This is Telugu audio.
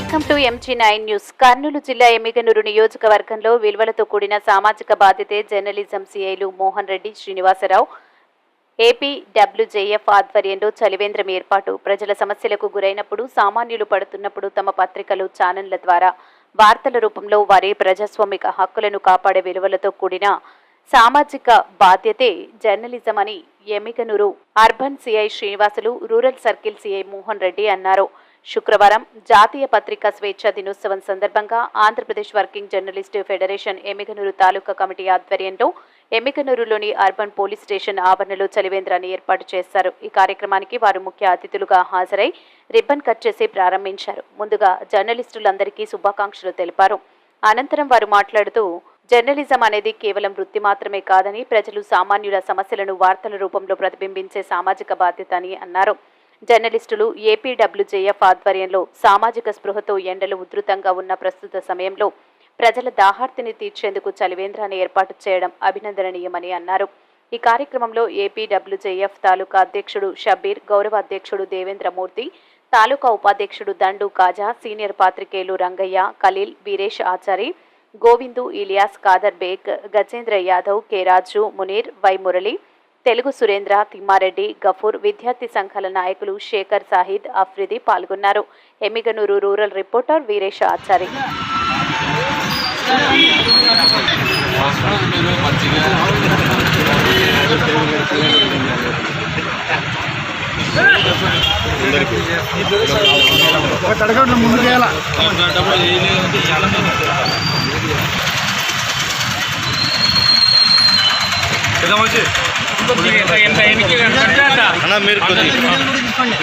ఎంజీ నైన్ న్యూస్ కర్నూలు జిల్లా ఎమ్మిగనూరు నియోజకవర్గంలో విలువలతో కూడిన సామాజిక బాధ్యతే జర్నలిజం సిఐలు మోహన్ రెడ్డి శ్రీనివాసరావు ఏపీ డబ్ల్యూజేఎఫ్ ఆధ్వర్యంలో చలివేంద్రం ఏర్పాటు. ప్రజల సమస్యలకు గురైనప్పుడు సామాన్యులు పడుతున్నప్పుడు తమ పత్రికలు ఛానళ్ళ ద్వారా వార్తల రూపంలో వారి ప్రజాస్వామిక హక్కులను కాపాడే విలువలతో కూడిన సామాజిక బాధ్యతే జర్నలిజం అని Emmiganur urban CI Srinivasulu rural circle CI Mohan Reddy అన్నారు. శుక్రవారం జాతీయ పత్రికా స్వేచ్ఛ దినోత్సవం సందర్భంగా Andhra Pradesh working journalist federation Emmiganur taluka committee ఆధ్వర్యంలో ఎమ్మికనూరులోని అర్బన్ పోలీస్ స్టేషన్ ఆవరణలో చలివేంద్రాన్ని ఏర్పాటు చేశారు. ఈ కార్యక్రమానికి వారు ముఖ్య అతిథులుగా హాజరై రిబ్బన్ కట్ చేసి ప్రారంభించారు. ముందుగా జర్నలిస్టులందరికీ శుభాకాంక్షలు తెలిపారు. అనంతరం వారు మాట్లాడుతూ జర్నలిజం అనేది కేవలం వృత్తి మాత్రమే కాదని ప్రజలు సామాన్యుల సమస్యలను వార్తల రూపంలో ప్రతిబింబించే సామాజిక బాధ్యత అని అన్నారు. జర్నలిస్టులు ఏపీడబ్ల్యూజేఎఫ్ ఆధ్వర్యంలో సామాజిక స్పృహతో ఎండలు ఉధృతంగా ఉన్న ప్రస్తుత సమయంలో ప్రజల దాహార్తిని తీర్చేందుకు చలివేంద్రాన్ని ఏర్పాటు చేయడం అభినందనీయమని అన్నారు. ఈ కార్యక్రమంలో ఏపీడబ్ల్యూజేఎఫ్ తాలూకా అధ్యక్షుడు షబీర్ గౌరవ అధ్యక్షుడు దేవేంద్రమూర్తి తాలూకా ఉపాధ్యక్షుడు దండు కాజా సీనియర్ పాత్రికేయులు రంగయ్య ఖలీల్ వీరేష్ ఆచారి గోవిందు ఇలియాస్ కాదర్ బేగ్ గజేంద్ర యాదవ్ కె రాజు మునీర్ వై మురళి తెలుగు సురేంద్ర తిమ్మారెడ్డి గఫూర్ విద్యార్థి సంఘాల నాయకులు శేఖర్ సాహిద్ అఫ్రిది పాల్గొన్నారు. Emmiganur rural reporter Veeresh Achari. ముందుకు అన్న మీరు కొద్దిగా తీసుకోండి